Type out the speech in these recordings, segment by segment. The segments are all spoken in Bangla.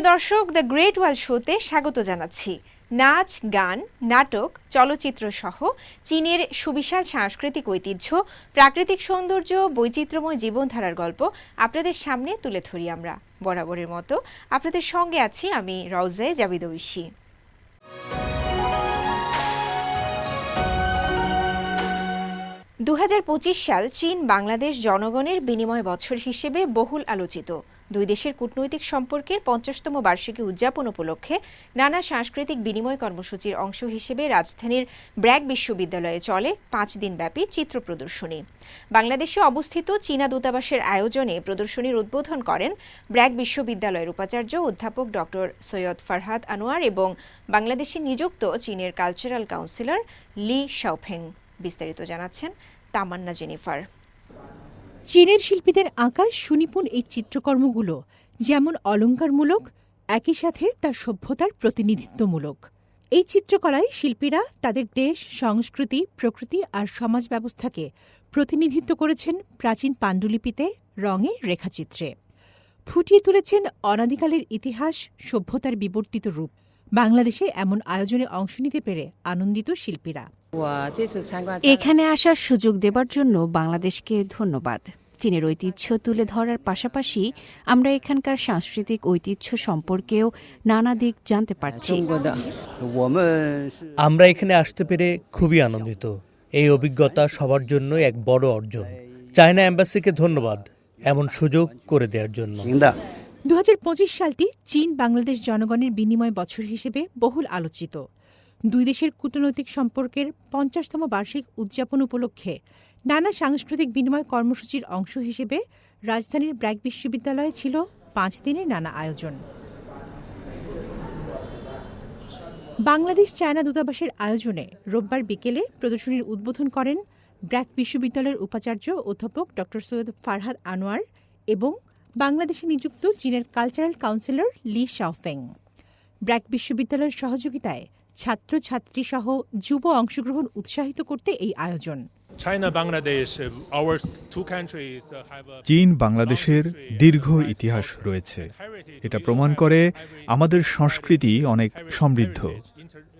প্রিয় দর্শক দ্য গ্রেট ওয়াল শোতে স্বাগত জানাচ্ছি। নাচ, গান, নাটক, চলচ্চিত্র সহ চীনের সুবিশাল সাংস্কৃতিক ঐতিহ্য, প্রাকৃতিক সৌন্দর্য, বৈচিত্র্যময় জীবনধারার গল্প আপনাদের সামনে তুলে ধরি আমরা বরাবরের মতো। আপনাদের সঙ্গে আছি আমি রওজে জাবিদ ঐশী। দু সাল চীন বাংলাদেশ জনগণের বিনিময় বছর হিসেবে বহুল আলোচিত। দুই দেশের কূটনৈতিক সম্পর্কের পঞ্চাশতম বার্ষিকী উদযাপন উপলক্ষে নানা সাংস্কৃতিক বিনিময় কর্মসূচির অংশ হিসেবে রাজধানীর ব্র্যাক বিশ্ববিদ্যালয়ে চলে পাঁচ দিনব্যাপী চিত্র প্রদর্শনী। বাংলাদেশে অবস্থিত চীনা দূতাবাসের আয়োজনে প্রদর্শনীর উদ্বোধন করেন ব্র্যাক বিশ্ববিদ্যালয়ের উপাচার্য অধ্যাপক ডক্টর সৈয়দ ফারহাদ আনোয়ার এবং বাংলাদেশে নিযুক্ত চীনের কালচারাল কাউন্সিলর লি শাওফেং। বিস্তারিত জানাচ্ছেন তামান্না জেনিফার। চীনের শিল্পীদের আঁকা সুনিপুণ এই চিত্রকর্মগুলো যেমন অলঙ্কারমূলক, একই সাথে তার সভ্যতার প্রতিনিধিত্বমূলক। এই চিত্রকলায় শিল্পীরা তাদের দেশ, সংস্কৃতি, প্রকৃতি আর সমাজ ব্যবস্থাকে প্রতিনিধিত্ব করেছেন প্রাচীন পাণ্ডুলিপিতে রঙে রেখাচিত্রে। ফুটিয়ে তুলেছেন অনাদিকালের ইতিহাস, সভ্যতার বিবর্তিত রূপ। বাংলাদেশে এমন আয়োজনে অংশ নিতে পেরে আনন্দিত শিল্পীরা। এখানে আসার সুযোগ দেবার জন্য বাংলাদেশকে ধন্যবাদ। চীনের ঐতিহ্য তুলে ধরার পাশাপাশি আমরা এখানকার সাংস্কৃতিক ঐতিহ্য সম্পর্কেও নানা দিক জানতে পারছি। আমরা এখানে আসতে পেরে খুবই আনন্দিত। এই অভিজ্ঞতা সবার জন্য এক বড় অর্জন। চায়না অ্যাম্বাসিকে ধন্যবাদ এমন সুযোগ করে দেওয়ার জন্য। দু হাজার পঁচিশ সালটি চীন বাংলাদেশ জনগণের বিনিময় বছর হিসেবে বহুল আলোচিত। দুই দেশের কূটনৈতিক সম্পর্কের পঞ্চাশতম বার্ষিক উদযাপন উপলক্ষে নানা সাংস্কৃতিক বিনিময় কর্মসূচির অংশ হিসেবে রাজধানীর ব্র্যাক বিশ্ববিদ্যালয়ে ছিল পাঁচ দিনের নানা আয়োজন। বাংলাদেশ চায়না দূতাবাসের আয়োজনে রোববার বিকেলে প্রদর্শনীর উদ্বোধন করেন ব্র্যাক বিশ্ববিদ্যালয়ের উপাচার্য অধ্যাপক ড. সৈয়দ ফারহাদ আনোয়ার এবং বাংলাদেশে নিযুক্ত চীনের cultural councillor Li Xiaofeng. BRAC বিশ্ববিদ্যালয়ের সহযোগিতায় ছাত্রছাত্রী সহ যুব অংশগ্রহণ উৎসাহিত করতে এই আয়োজন। চীন বাংলাদেশের দীর্ঘ ইতিহাস রয়েছে। এটা প্রমাণ করে আমাদের সংস্কৃতি অনেক সমৃদ্ধ।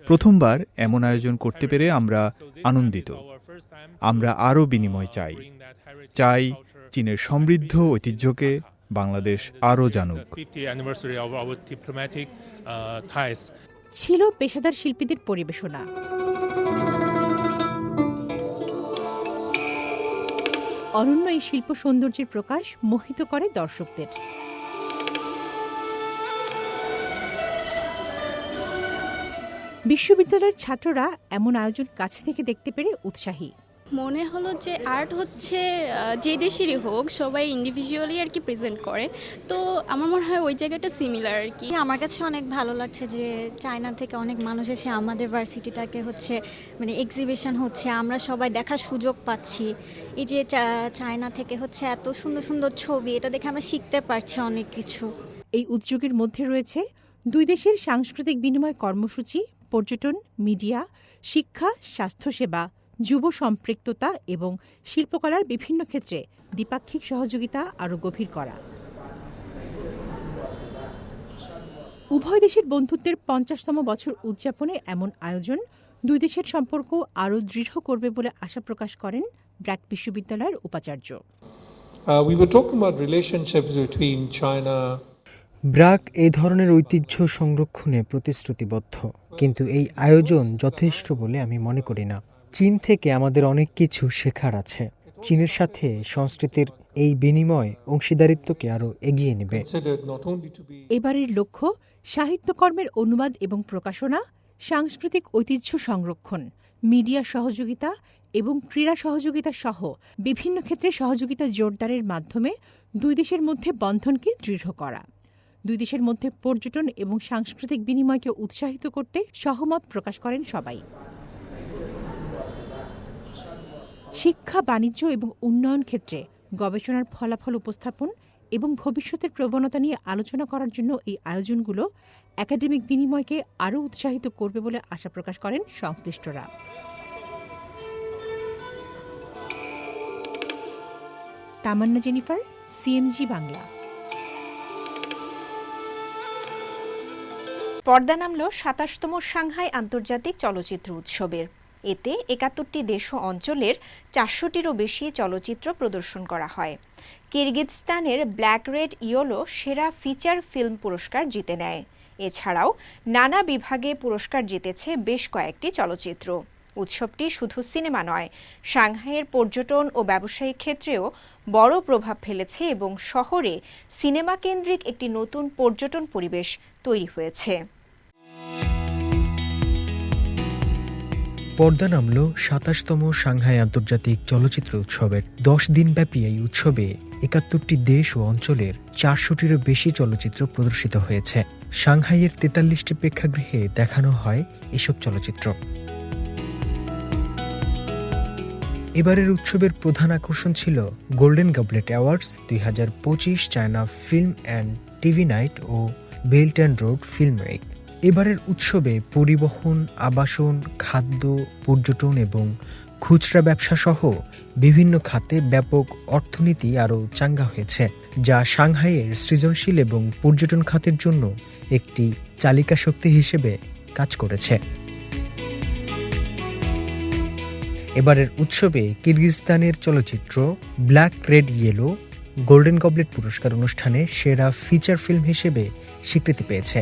প্রথমবার এমন আয়োজন করতে পেরে আমরা আনন্দিত। আমরা আরও বিনিময় চাই। চাই চীনের সমৃদ্ধ ঐতিহ্যকে বাংলাদেশ আরও জানুক। 50th anniversary of our diplomatic ties. ছিল পেশাদার শিল্পীদের পরিবেশনা অরণ্য এই শিল্প সৌন্দর্যের প্রকাশ মোহিত করে দর্শকদের বিশ্ববিদ্যালয়ের ছাত্ররা এমন আয়োজন কাছে থেকে দেখতে পেরে উৎসাহী মনে হলো যে আর্ট হচ্ছে যে দেশেরই হোক সবাই ইন্ডিভিজুয়ালি আর কি প্রেজেন্ট করে। তো আমার মনে হয় ওই জায়গাটা সিমিলার আর কি। আমার কাছে অনেক ভালো লাগছে যে চায়না থেকে অনেক মানুষ এসে আমাদের ভার্সিটিটাকে হচ্ছে মানে এক্সিবিশন হচ্ছে আমরা সবাই দেখার সুযোগ পাচ্ছি। এই যে চা- চায়না থেকে হচ্ছে এত সুন্দর সুন্দর ছবি এটা দেখে আমরা শিখতে পারছি অনেক কিছু। এই উদ্যোগের মধ্যে রয়েছে দুই দেশের সাংস্কৃতিক বিনিময় কর্মসূচি পর্যটন মিডিয়া শিক্ষা স্বাস্থ্যসেবা। যুব সম্পৃক্ততা এবং শিল্পকলার বিভিন্ন ক্ষেত্রে দ্বিপাক্ষিক সহযোগিতা আরও গভীর করা। উভয় দেশের বন্ধুত্বের পঞ্চাশতম বছর উদযাপনে এমন আয়োজন দুই দেশের সম্পর্ক আরও দৃঢ় করবে বলে আশা প্রকাশ করেন ব্র্যাক বিশ্ববিদ্যালয়ের উপাচার্য। Uh, ব্রাক এই ধরনের ঐতিহ্য সংরক্ষণে প্রতিশ্রুতিবদ্ধ কিন্তু এই আয়োজন যথেষ্ট বলে আমি মনে করি না। চীন থেকে আমাদের অনেক কিছু শেখার আছে। চীনের সাথে সংস্কৃতির এই বিনিময় অংশীদারিত্বকে আরও এগিয়ে নেবে। এবারের লক্ষ্য, সাহিত্যকর্মের অনুবাদ এবং প্রকাশনা, সাংস্কৃতিক ঐতিহ্য সংরক্ষণ, মিডিয়া সহযোগিতা এবং ক্রীড়া সহযোগিতা সহ বিভিন্ন ক্ষেত্রে সহযোগিতা জোরদারের মাধ্যমে দুই দেশের মধ্যে বন্ধনকে দৃঢ় করা। দুই দেশের মধ্যে পর্যটন এবং সাংস্কৃতিক বিনিময়কে উৎসাহিত করতে সহমত প্রকাশ করেন সবাই। শিক্ষা, বাণিজ্য এবং উন্নয়ন ক্ষেত্রে গবেষণার ফলাফল উপস্থাপন এবং ভবিষ্যতের প্রবণতা নিয়ে আলোচনা করার জন্য এই আয়োজনগুলো একাডেমিক বিনিময়কে আরও উৎসাহিত করবে বলে আশা প্রকাশ করেন সংশ্লিষ্টরা। তামান্না জেনিফার সিএমজি বাংলা। পর্দা নামল সাতাশতম সাংহাই আন্তর্জাতিক চলচ্চিত্র উৎসবের। এতে একাত্তরটি দেশ ও অঞ্চলের চারশোটিরও বেশি চলচ্চিত্র প্রদর্শন করা হয়। কিরগিজস্তানের ব্ল্যাক রেড ইয়োলো সেরা ফিচার ফিল্ম পুরস্কার জিতে নেয়। এছাড়াও নানা বিভাগে পুরস্কার জিতেছে বেশ কয়েকটি চলচ্চিত্র। উৎসবটি শুধু সিনেমা নয়, সাংহাইয়ের পর্যটন ও ব্যবসায়িক ক্ষেত্রেও বড় প্রভাব ফেলেছে এবং শহরে সিনেমা কেন্দ্রিক একটি নতুন পর্যটন পরিবেশ তৈরি হয়েছে। পর্দা নামল সাতাশতম সাংহাই আন্তর্জাতিক চলচ্চিত্র উৎসবের দশ দিনব্যাপী এই উৎসবে একাত্তরটি দেশ ও অঞ্চলের চারশোটিরও বেশি চলচ্চিত্র প্রদর্শিত হয়েছে। সাংহাইয়ের তেতাল্লিশটি প্রেক্ষাগৃহে দেখানো হয় এসব চলচ্চিত্র। এবারের উৎসবের প্রধান আকর্ষণ ছিল গোল্ডেন গাবলেট অ্যাওয়ার্ডস দুই হাজার পঁচিশ China film and TV night O belt and road film week এবারের উৎসবে পরিবহন, আবাসন, খাদ্য, পর্যটন এবং খুচরা ব্যবসা সহ বিভিন্ন খাতে ব্যাপক অর্থনীতি আরও চাঙ্গা হয়েছে, যা সাংহাইয়ের সৃজনশীল এবং পর্যটন খাতের জন্য একটি চালিকা শক্তি হিসেবে কাজ করেছে। এবারের উৎসবে কিরগিজস্তানের চলচ্চিত্র black, red, yellow, golden goblet পুরস্কার অনুষ্ঠানে সেরা ফিচার ফিল্ম হিসেবে স্বীকৃতি পেয়েছে।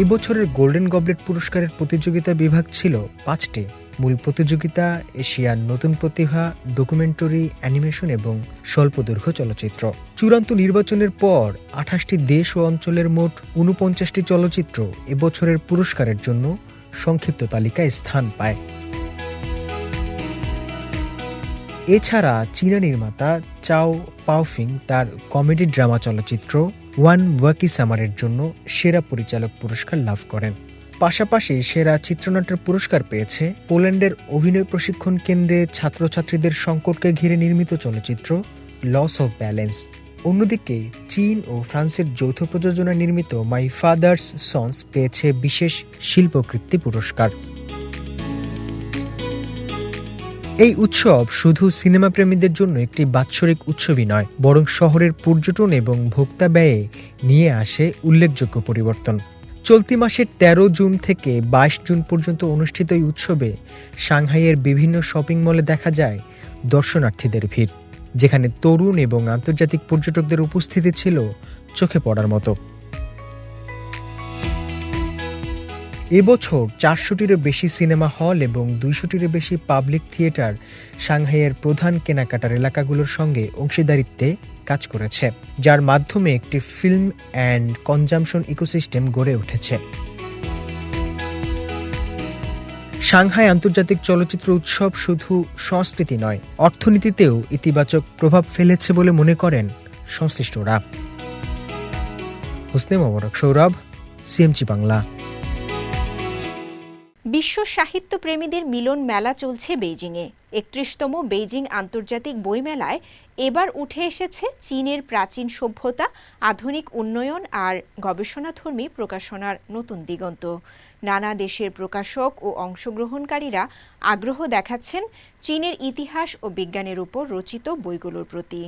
এবছরের গোল্ডেন গবলেট পুরস্কারের প্রতিযোগিতা বিভাগ ছিল পাঁচটি। মূল প্রতিযোগিতা, এশিয়ার নতুন প্রতিভা, ডকুমেন্টারি, অ্যানিমেশন এবং স্বল্পদৈর্ঘ্য চলচ্চিত্র। চূড়ান্ত নির্বাচনের পর আঠাশটি দেশ ও অঞ্চলের মোট উনপঞ্চাশটি চলচ্চিত্র এবছরের পুরস্কারের জন্য সংক্ষিপ্ত তালিকায় স্থান পায়। এছাড়া চীনা নির্মাতা চাও পাওফিং তার কমেডি ড্রামা চলচ্চিত্র ওয়ান ওয়াকি সামারের জন্য সেরা পরিচালক পুরস্কার লাভ করেন। পাশাপাশি সেরা চিত্রনাট্যের পুরস্কার পেয়েছে পোল্যান্ডের অভিনয় প্রশিক্ষণ কেন্দ্রে ছাত্রছাত্রীদের সংকটকে ঘিরে নির্মিত চলচ্চিত্র লস অফ ব্যালেন্স। অন্যদিকে চীন ও ফ্রান্সের যৌথ প্রযোজনায় নির্মিত মাই ফাদার্স সন্স পেয়েছে বিশেষ শিল্পকৃত্তি পুরস্কার। এই উৎসব শুধু সিনেমা প্রেমীদের জন্য একটি বাৎসরিক উৎসবই নয়, বরং শহরের পর্যটন এবং ভোক্তা ব্যয়ে নিয়ে আসে উল্লেখযোগ্য পরিবর্তন। চলতি মাসের ১৩ জুন থেকে বাইশ জুন পর্যন্ত অনুষ্ঠিত এই উৎসবে সাংহাইয়ের বিভিন্ন শপিং মলে দেখা যায় দর্শনার্থীদের ভিড়, যেখানে তরুণ এবং আন্তর্জাতিক পর্যটকদের উপস্থিতি ছিল চোখে পড়ার মতো। এবছর চারশোটিরও বেশি সিনেমা হল এবং দুইশোটিরও বেশি পাবলিক থিয়েটার সাংহাইয়ের প্রধান কেনাকাটার এলাকাগুলোর সঙ্গে অংশীদারিত্বে কাজ করেছে, যার মাধ্যমে একটি ফিল্ম অ্যান্ড কনজামশন ইকোসিস্টেম গড়ে উঠেছে। সাংহাই আন্তর্জাতিক চলচ্চিত্র উৎসব শুধু সংস্কৃতি নয়, অর্থনীতিতেও ইতিবাচক প্রভাব ফেলেছে বলে মনে করেন সংশ্লিষ্টরা। হুসনে মোবারক সৌরভ, সিএমজি বাংলা। বিশ্ব সাহিত্য প্রেমীদের মিলন মেলা চলছে বেইজিংয়ে। একত্রিশতম বেইজিং আন্তর্জাতিক বইমেলায় এবার উঠে এসেছে চীনের প্রাচীন সভ্যতা, আধুনিক উন্নয়ন আর গবেষণাধর্মী প্রকাশনার নতুন দিগন্ত। নানা দেশের প্রকাশক ও অংশগ্রহণকারীরা আগ্রহ দেখাচ্ছেন চীনের ইতিহাস ও বিজ্ঞানের উপর রচিত বইগুলোর প্রতি।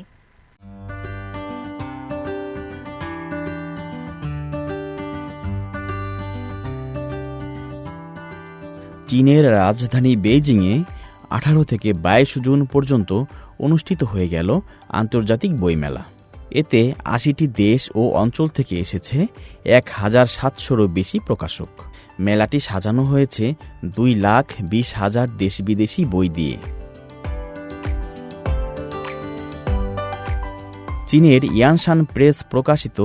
চীনের রাজধানী বেইজিংয়ে আঠারো থেকে বাইশ জুন পর্যন্ত অনুষ্ঠিত হয়ে গেল আন্তর্জাতিক বইমেলা। এতে আশিটি দেশ ও অঞ্চল থেকে এসেছে এক হাজার সাতশোরও বেশি প্রকাশক। মেলাটি সাজানো হয়েছে দুই লাখ বিশ হাজার দেশ বিদেশি বই দিয়ে। চীনের ইয়ানশান প্রেস প্রকাশিত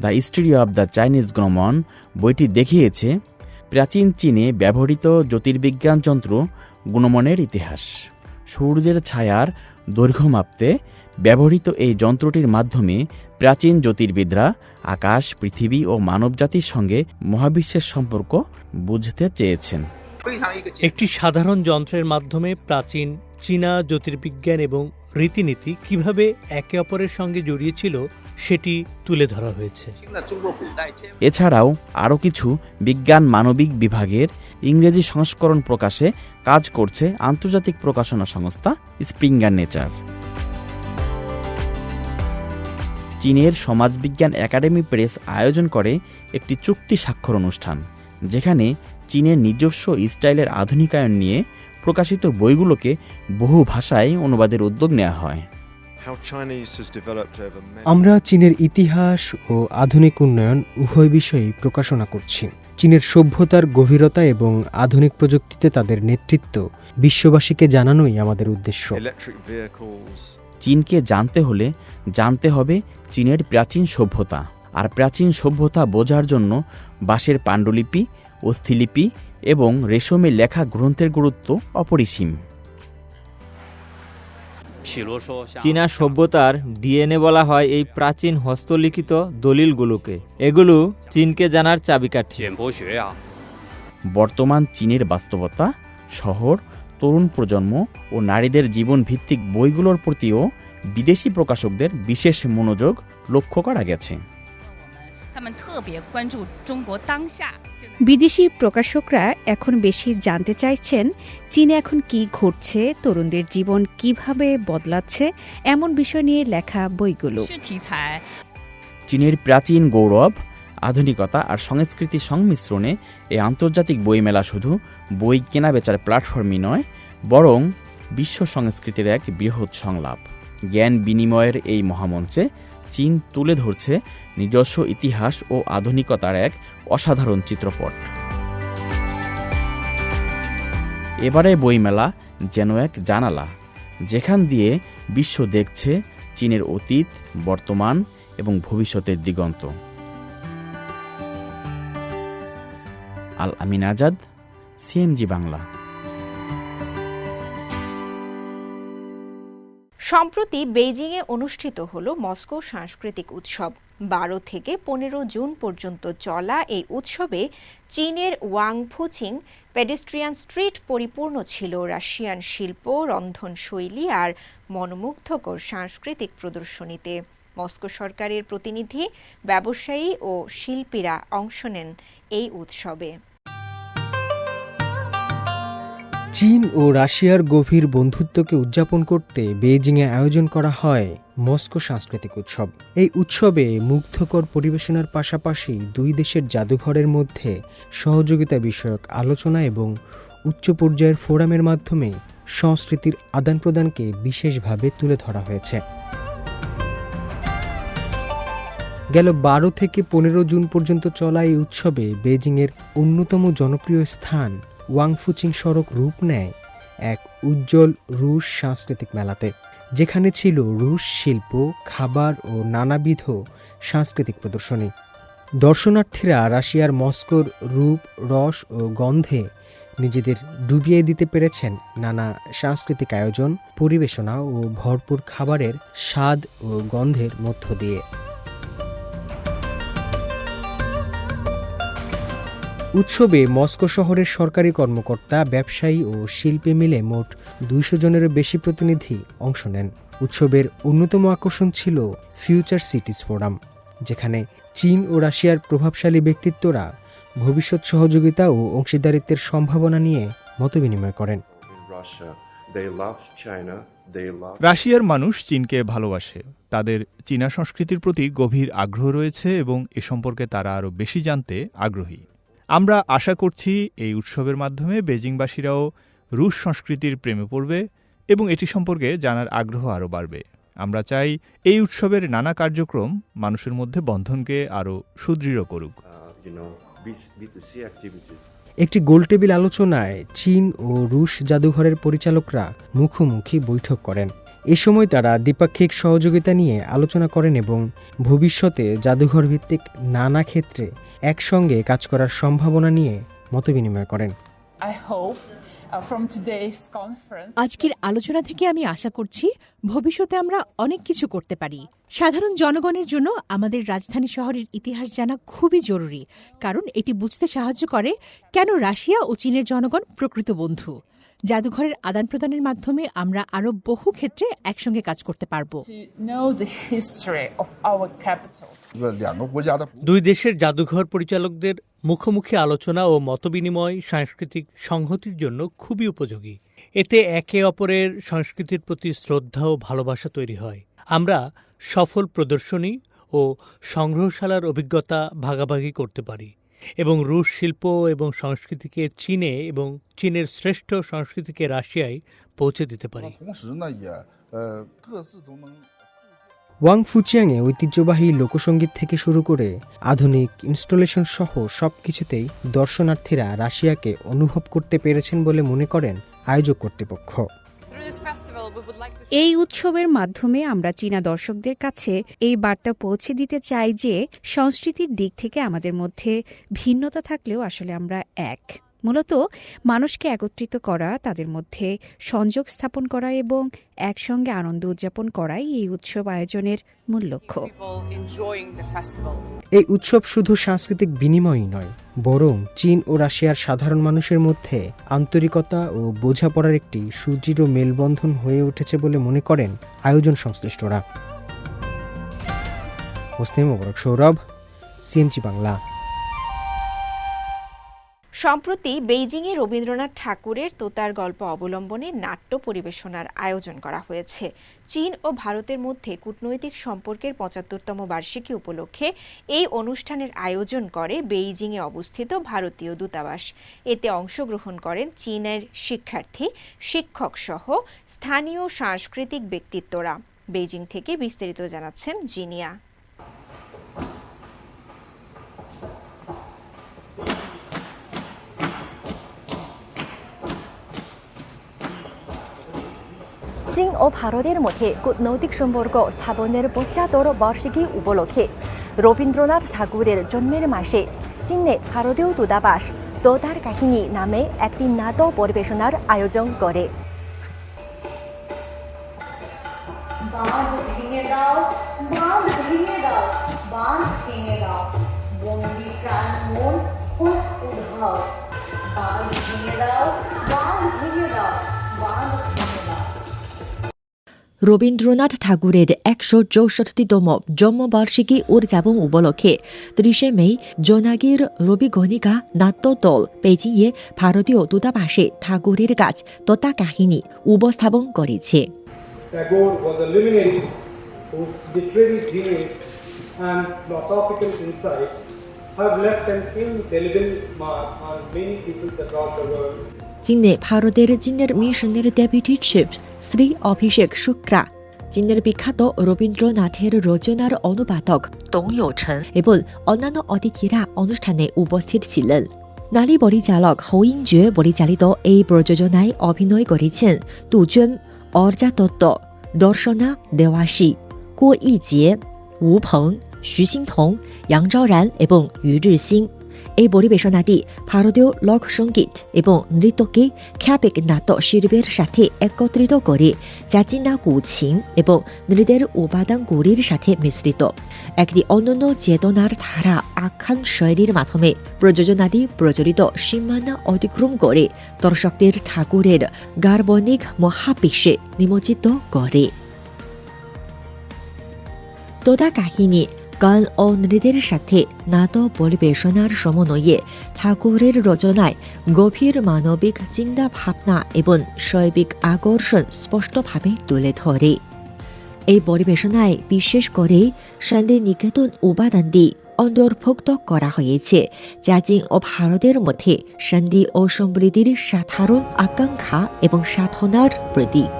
the history of the Chinese গ্রমন বইটি দেখিয়েছে প্রাচীন চীনে ব্যবহৃত জ্যোতির্বিজ্ঞান যন্ত্র গুণমনের ইতিহাস। সূর্যের ছায়ার দৈর্ঘ্য মাপতে ব্যবহৃত এই যন্ত্রটির মাধ্যমে প্রাচীন জ্যোতির্বিদরা আকাশ, পৃথিবী ও মানবজাতির সঙ্গে মহাবিশ্বের সম্পর্ক বুঝতে চেয়েছেন। একটি সাধারণ যন্ত্রের মাধ্যমে প্রাচীন চীনা জ্যোতির্বিজ্ঞান এবং রীতিনীতি কীভাবে একে অপরের সঙ্গে জড়িয়েছিল সেটি তুলে ধরা হয়েছে। এছাড়াও আরও কিছু বিজ্ঞান মানবিক বিভাগের ইংরেজি সংস্করণ প্রকাশে কাজ করছে আন্তর্জাতিক প্রকাশনা সংস্থা স্প্রিঙ্গার নেচার। চীনের সমাজবিজ্ঞান একাডেমি প্রেস আয়োজন করে একটি চুক্তি স্বাক্ষর অনুষ্ঠান, যেখানে চীনের নিজস্ব স্টাইলের আধুনিকায়ন নিয়ে প্রকাশিত বইগুলোকে বহু ভাষায় অনুবাদের উদ্যোগ নেওয়া হয়। আমরা চীনের ইতিহাস ও আধুনিক উন্নয়ন উভয় বিষয়েই প্রকাশনা করছি। চীনের সভ্যতার গভীরতা এবং আধুনিক প্রযুক্তিতে তাদের নেতৃত্ব বিশ্ববাসীকে জানানোই আমাদের উদ্দেশ্য। চীনকে জানতে হলে জানতে হবে চীনের প্রাচীন সভ্যতা আর প্রাচীন সভ্যতা বোঝার জন্য বাঁশের পাণ্ডুলিপি অস্থিলিপি এবং রেশমে লেখা গ্রন্থের গুরুত্ব অপরিসীম। চীনা সভ্যতার ডিএনএ বলা হয় এই প্রাচীন হস্তলিখিত দলিলগুলোকে এগুলো চীনকে জানার চাবিকাঠি বর্তমান চীনের বাস্তবতা শহর তরুণ প্রজন্ম ও নারীদের জীবন ভিত্তিক বইগুলোর প্রতিও বিদেশি প্রকাশকদের বিশেষ মনোযোগ লক্ষ্য করা গেছে বিদেশি প্রকাশকরা এখন বেশি জানতে চাইছেন চীনে এখন কি ঘটছে, তরুণদের জীবন কীভাবে বদলাচ্ছে, এমন বিষয় নিয়ে লেখা বইগুলো। চীনের প্রাচীন গৌরব, আধুনিকতা আর সংস্কৃতির সংমিশ্রণে এই আন্তর্জাতিক বইমেলা শুধু বই কেনাবেচার প্ল্যাটফর্মই নয়, বরং বিশ্ব সংস্কৃতির এক বৃহৎ সংলাপ। জ্ঞান বিনিময়ের এই মহামঞ্চে চীন তুলে ধরছে নিজস্ব ইতিহাস ও আধুনিকতার এক অসাধারণ চিত্রপট। এবারে বইমেলা যেন এক জানালা, যেখান দিয়ে বিশ্ব দেখছে চীনের অতীত, বর্তমান এবং ভবিষ্যতের দিগন্ত। আল আমিন আজাদ, সিএমজি বাংলা। সম্প্রতি বেইজিংয়ে অনুষ্ঠিত হল মস্কো সাংস্কৃতিক উৎসব। বারো থেকে পনেরো জুন পর্যন্ত চলা এই উৎসবে চীনের ওয়াংফুচিং পেডেস্ট্রিয়ান স্ট্রিট পরিপূর্ণ ছিল, রাশিয়ান শিল্প, রন্ধনশৈলী আর মনোমুগ্ধকর সাংস্কৃতিক প্রদর্শনীতে। মস্কো সরকারের প্রতিনিধি, ব্যবসায়ী ও শিল্পীরা অংশ নেন এই উৎসবে। চীন ও রাশিয়ার গভীর বন্ধুত্বকে উদযাপন করতে বেইজিংয়ে আয়োজন করা হয় মস্কো সাংস্কৃতিক উৎসব। এই উৎসবে মুগ্ধকর পরিবেশনার পাশাপাশি দুই দেশের জাদুঘরের মধ্যে সহযোগিতা বিষয়ক আলোচনা এবং উচ্চ পর্যায়ের ফোরামের মাধ্যমে সংস্কৃতির আদান প্রদানকে বিশেষভাবে তুলে ধরা হয়েছে। গেল বারো থেকে পনেরো জুন পর্যন্ত চলা এই উৎসবে বেজিংয়ের অন্যতম জনপ্রিয় স্থান ওয়াংফুচিং সড়ক রূপ নেয় এক উজ্জ্বল রুশ সাংস্কৃতিক মেলাতে, যেখানে ছিল রুশ শিল্প, খাবার ও নানাবিধ সাংস্কৃতিক প্রদর্শনী। দর্শনার্থীরা রাশিয়ার মস্কোর রূপ, রস ও গন্ধে নিজেদের ডুবিয়ে দিতে পেরেছেন নানা সাংস্কৃতিক আয়োজন, পরিবেশনা ও ভরপুর খাবারের স্বাদ ও গন্ধের মধ্য দিয়ে। উৎসবে মস্কো শহরের সরকারি কর্মকর্তা ব্যবসায়ী ও শিল্পী মিলে মোট দুইশো জনেরও বেশি প্রতিনিধি অংশ নেন। উৎসবের অন্যতম আকর্ষণ ছিল ফিউচার সিটিজ ফোরাম যেখানে চীন ও রাশিয়ার প্রভাবশালী ব্যক্তিত্বরা ভবিষ্যৎ সহযোগিতা ও অংশীদারিত্বের সম্ভাবনা নিয়ে মতবিনিময় করেন। রাশিয়ার মানুষ চীনকে ভালোবাসে। তাদের চীনা সংস্কৃতির প্রতি গভীর আগ্রহ রয়েছে এবং এ সম্পর্কে তারা আরও বেশি জানতে আগ্রহী। আমরা আশা করছি এই উৎসবের মাধ্যমে বেজিংবাসীরাও রুশ সংস্কৃতির প্রেমে পড়বে এবং এটি সম্পর্কে জানার আগ্রহ আরও বাড়বে। আমরা চাই এই উৎসবের নানা কার্যক্রম মানুষের মধ্যে বন্ধনকে আরও সুদৃঢ় করুক। একটি গোলটেবিল আলোচনায় চীন ও রুশ জাদুঘরের পরিচালকরা মুখোমুখি বৈঠক করেন। এ সময় তারা দ্বিপাক্ষিক সহযোগিতা নিয়ে আলোচনা করেন এবং ভবিষ্যতে জাদুঘর ভিত্তিক নানা ক্ষেত্রে একসঙ্গে কাজ করার সম্ভাবনা নিয়ে মতবিনিময় করেন। আজকের আলোচনা থেকে আমি আশা করছি ভবিষ্যতে আমরা অনেক কিছু করতে পারি। সাধারণ জনগণের জন্য আমাদের রাজধানী শহরের ইতিহাস জানা খুবই জরুরি কারণ এটি বুঝতে সাহায্য করে কেন রাশিয়া ও চীনের জনগণ প্রকৃত বন্ধু। জাদুঘরের আদান প্রদানের মাধ্যমে আমরা আরও বহু ক্ষেত্রে একসঙ্গে কাজ করতে পারব। দুই দেশের জাদুঘর পরিচালকদের মুখোমুখি আলোচনা ও মতবিনিময় সাংস্কৃতিক সংহতির জন্য খুবই উপযোগী। এতে একে অপরের সংস্কৃতির প্রতি শ্রদ্ধা ও ভালোবাসা তৈরি হয়। আমরা সফল প্রদর্শনী ও সংগ্রহশালার অভিজ্ঞতা ভাগাভাগি করতে পারি। এবং রুশ শিল্প এবং সংস্কৃতিকে চীনে এবং চীনের শ্রেষ্ঠ সংস্কৃতিকে রাশিয়ায় পৌঁছে দিতে পারি। ওয়াং ফুচিয়াংয়ে ঐতিহ্যবাহী লোকসঙ্গীত থেকে শুরু করে আধুনিক ইনস্টলেশন সহ সব কিছুতেই দর্শনার্থীরা রাশিয়াকে অনুভব করতে পেরেছেন বলে মনে করেন আয়োজক কর্তৃপক্ষ। এই উৎসবের মাধ্যমে আমরা চীনা দর্শকদের কাছে এই বার্তা পৌঁছে দিতে চাই যে সংস্কৃতির দিক থেকে আমাদের মধ্যে ভিন্নতা থাকলেও আসলে আমরা এক। মূলত মানুষকে একত্রিত করা তাদের মধ্যে সংযোগ স্থাপন করা এবং একসঙ্গে আনন্দ উদযাপন করাই এই উৎসব আয়োজনের মূল লক্ষ্য। এই উৎসব শুধু সাংস্কৃতিক বিনিময়ই নয় বরং চীন ও রাশিয়ার সাধারণ মানুষের মধ্যে আন্তরিকতা ও বোঝাপড়ার একটি সুদৃঢ় মেলবন্ধন হয়ে উঠেছে বলে মনে করেন আয়োজন সংশ্লিষ্টরা। মুসলিম মোবারক সৌরভ সিএমজি বাংলা। সম্প্রতি বেইজিংয়ে রবীন্দ্রনাথ ঠাকুরের তোতার গল্প অবলম্বনে নাট্য পরিবেশনার আয়োজন করা হয়েছে। চীন ও ভারতের মধ্যে কূটনৈতিক সম্পর্কের পঁচাত্তরতম বার্ষিকী উপলক্ষে এই অনুষ্ঠানের আয়োজন করে বেইজিংয়ে অবস্থিত ভারতীয় দূতাবাস। এতে অংশগ্রহণ করেন চীনের শিক্ষার্থী শিক্ষক সহ স্থানীয় সাংস্কৃতিক ব্যক্তিত্বরা। বেইজিং থেকে বিস্তারিত জানাচ্ছেন জিনিয়া《চীন ও ভারতের মধ্যে কূটনৈতিক সম্পর্ক স্থাপনের পঁচাত্তর বার্ষিকী উপলক্ষে রবীন্দ্রনাথ ঠাকুরের জন্মের মাসে চীনে ভারতীয় দূতাবাস তোতার কাহিনী নামে একটি নাটক পরিবেশনার আয়োজন করে বাঁধ ভেঙে দাও বাঁধ ভেঙে দাও বাঁধ ভেঙে দাও বন্দি প্রাণ রবীন্দ্রনাথ ঠাকুরের একশো চৌষট্টিতম জন্মবার্ষিকী উদযাপন উপলক্ষে ত্রিশে মে জোনাগির রবিগণিকা নাট্যদল পেজিয়ে ভারতীয় দূতাবাসে ঠাকুরের গাছ তথা কাহিনী উপস্থাপন করেছে। চীনে ভারতের চীনের মিশনের ডেপুটি চিফ শ্রী অভিষেক শুক্রা চীনের বিখ্যাত রবীন্দ্রনাথের রচনার অনুবাদক দং ইউছেন এবং অন্যান্য অতিথিরা অনুষ্ঠানে উপস্থিত ছিলেন। নারী পরিচালক হৌইনজুয়ে পরিচালিত এই প্রযোজনায় অভিনয় করেছেন দুজন অর্জা দত্ত দর্শনা দেওয়াশী কো ইজিয়ে উ ফং শু সিংথং ইয়াং রান এবং yu সিং এই পরিবেশনাটি ভারতীয় লোক সংগীত এবং নৃত্যকে খ্যাপিক নাট্য শিল্পের সাথে একত্রিত করে যা চীনা কুচিং এবং নৃত্যের উপাদানগুলির সাথে মিশ্রিত। একটি অনন্য চেতনার ধারা আখ্যান শৈলীর মাধ্যমে প্রযোজনাটি প্রচলিত সীমানা অতিক্রম করে দর্শকদের ঠাকুরের গার্বনিক মহাবিশ্বে নিমজ্জিত করে। তোদা কাহিনী গান ও নৃত্যের সাথে নাটক পরিবেশনার সমন্বয়ে ঠাকুরের রচনায় গভীর মানবিক চিন্তা ভাবনা এবং শৈবিক আকর্ষণ স্পষ্টভাবে তুলে ধরে। এই পরিবেশনায় বিশেষ করে নিকেতন উপাদানটি অন্তর্ভুক্ত করা হয়েছে, যা চীন ও ভারতের মধ্যে শান্তি ও সমৃদ্ধির সাধারণ আকাঙ্ক্ষা এবং সাধনার প্রতীক।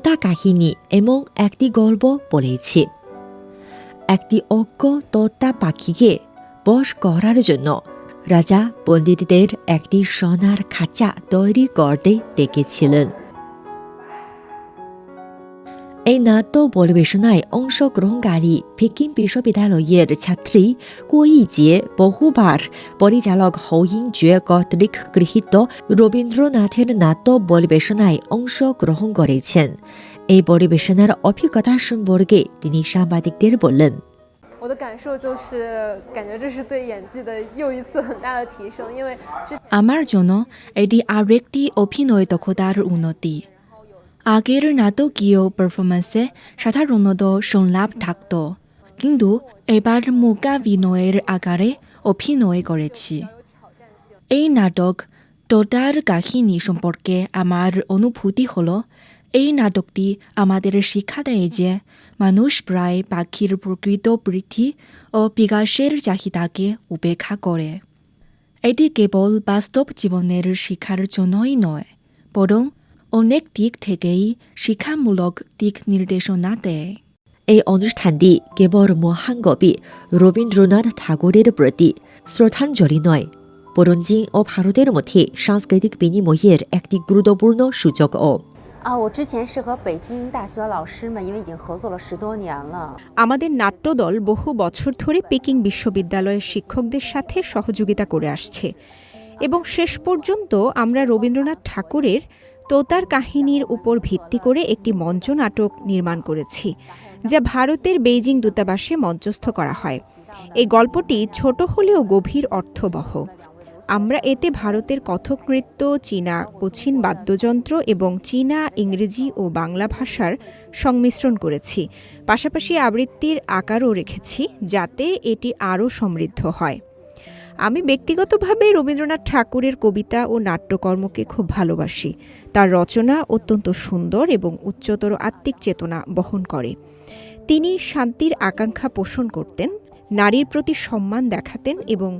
তোতা কাহিনী এবং একটি গল্প বলেছে। একটি অজ্ঞ তোতা পাখিকে বস করার জন্য রাজা পণ্ডিতদের একটি সোনার খাঁচা তৈরি করতে ডেকেছিলেন এই নাট্য পরিবেশনায় অংশগ্রহণকারী পেকিং বিশ্ববিদ্যালয়ের ছাত্রী কুইজিয়ে বহুবার পরিচালক হৌইং জুয়ে কর্তৃক গৃহীত রবীন্দ্রনাথের নাট্য পরিবেশনায় অংশগ্রহণ করেছেন এই পরিবেশনার অভিজ্ঞতা সম্পর্কে তিনি সাংবাদিকদের বললেন 我的感受就是，感觉这是对演技的又一次很大的提升，因为之 আমার জন্য এটি আরেকটি অভিনয় দক্ষতার উন্নতি আগের নাটকীয় পারফরমেন্সে সাধারণত সংলাপ থাকত কিন্তু এবার মূকাভিনয়ের আকারে অভিনয় করেছি এই নাটক টোটার কাহিনী সম্পর্কে আমার অনুভূতি হলো এই নাটকটি আমাদের শিক্ষা দেয় যে মানুষ প্রায় পাখির প্রকৃত বৃদ্ধি ও বিকাশের চাহিদাকে উপেক্ষা করে এটি কেবল বাস্তব জীবনের শিক্ষার জন্যই নয় বরং অনেক দিক থেকেই শিক্ষামূলক দিক নির্দেশনা দেয় এই অনুষ্ঠানটি কেবল মহান কবি রবীন্দ্রনাথ ঠাকুরের প্রতি শ্রদ্ধাঞ্জলি নয় বরঞ্জি ও ভারতের মধ্যে সাংস্কৃতিক বিনিময়ের একটি গুরুত্বপূর্ণ সূচকও 啊，我之前是和北京大学的老师们，因为已经合作了十多年了。 আমাদের নাট্যদল বহু বছর ধরে পেকিং বিশ্ববিদ্যালয়ের শিক্ষকদের সাথে সহযোগিতা করে আসছে এবং শেষ পর্যন্ত আমরা রবীন্দ্রনাথ ঠাকুরের তোতার কাহিনীর উপর ভিত্তি করে একটি মঞ্চ নাটক নির্মাণ করেছি, যা ভারতের বেইজিং দূতাবাসে মঞ্চস্থ করা হয়। এই গল্পটি ছোট হলেও গভীর অর্থবহ। আমরা এতে ভারতের কথক নৃত্য চীনা কোচিন বাদ্যযন্ত্র এবং চীনা, ইংরেজি ও বাংলা ভাষার সংমিশ্রণ করেছি। পাশাপাশি আবৃত্তির আকারও রেখেছি, যাতে এটি আরও সমৃদ্ধ হয়। আমি ব্যক্তিগতভাবে রবীন্দ্রনাথ ঠাকুরের কবিতা ও নাট্যকর্মকে খুব ভালোবাসি। তার রচনা অত্যন্ত সুন্দর এবং উচ্চতর আত্মিক চেতনা বহন করে। তিনি শান্তির আকাঙ্ক্ষা পোষণ করতেন, নারীর প্রতি সম্মান দেখাতেন এবং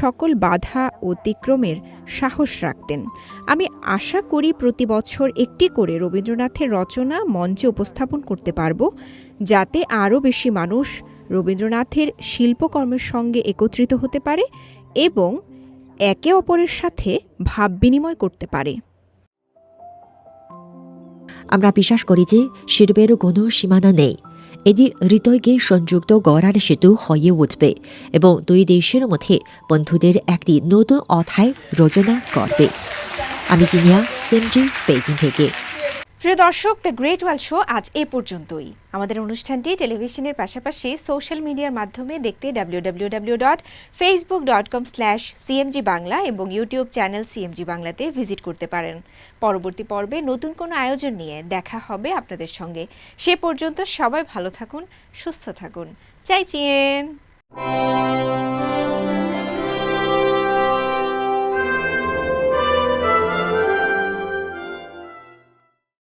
সকল বাধা অতিক্রমের সাহস রাখতেন। আমি আশা করি প্রতি বছর একটি করে রবীন্দ্রনাথের রচনা মঞ্চে উপস্থাপন করতে পারব, যাতে আরও বেশি মানুষ রবীন্দ্রনাথের শিল্পকর্মের সঙ্গে একত্রিত হতে পারে এবং একে অপরের সাথে ভাব বিনিময় করতে পারে। আমরা বিশ্বাস করি যে শিল্পের কোনো সীমানা নেই। এটি হৃদয়কে সংযুক্ত গড়ার সেতু হয়ে উঠবে এবং দুই দেশের মধ্যে বন্ধুদের একটি নতুন অধ্যায় রচনা করবে। আমি জিনিয়া সেমজি বেজিং থেকে। প্রিয় দর্শক দ্য গ্রেট ওয়াল শো আজ এ পর্যন্তই। আমাদের অনুষ্ঠানটি টেলিভিশনের পাশাপাশি সোশ্যাল মিডিয়ার মাধ্যমে দেখতে W W W dot Facebook dot com slash CMG Bangla এবং ইউটিউব চ্যানেল সিএমজি বাংলাতে ভিজিট করতে পারেন। পরবর্তী পর্বে নতুন কোনো আয়োজন নিয়ে দেখা হবে আপনাদের সঙ্গে। সে পর্যন্ত সবাই ভালো থাকুন, সুস্থ থাকুন। চাই চিয়েন